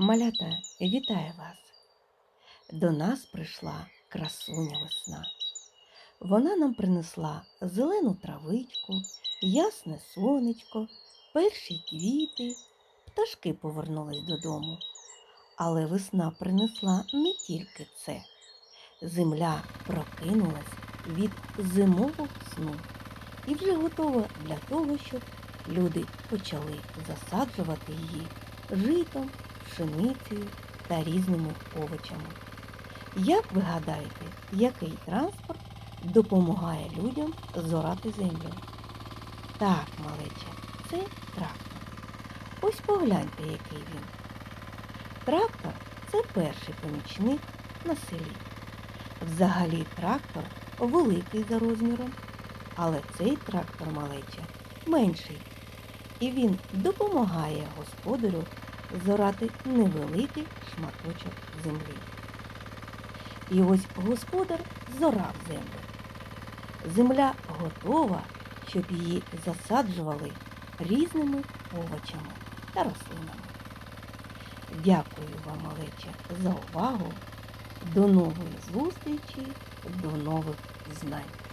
Малята, вітаю вас! До нас прийшла красуня весна. Вона нам принесла зелену травичку, ясне сонечко, перші квіти, пташки повернулись додому. Але весна принесла не тільки це. Земля прокинулась від зимового сну і вже готова для того, щоб люди почали засаджувати її житом, пшеницею та різними овочами. Як ви гадаєте, який транспорт допомагає людям зорати землю? Так, малече, це трактор. Ось погляньте, який він. Трактор це перший помічник на селі. Взагалі трактор великий за розміром, але цей трактор малече менший. І він допомагає господарю зорати невеликий шматочок землі. І ось господар зорав землю. Земля готова, щоб її засаджували різними овочами та рослинами. Дякую вам, малече, за увагу. До нової зустрічі, до нових знань.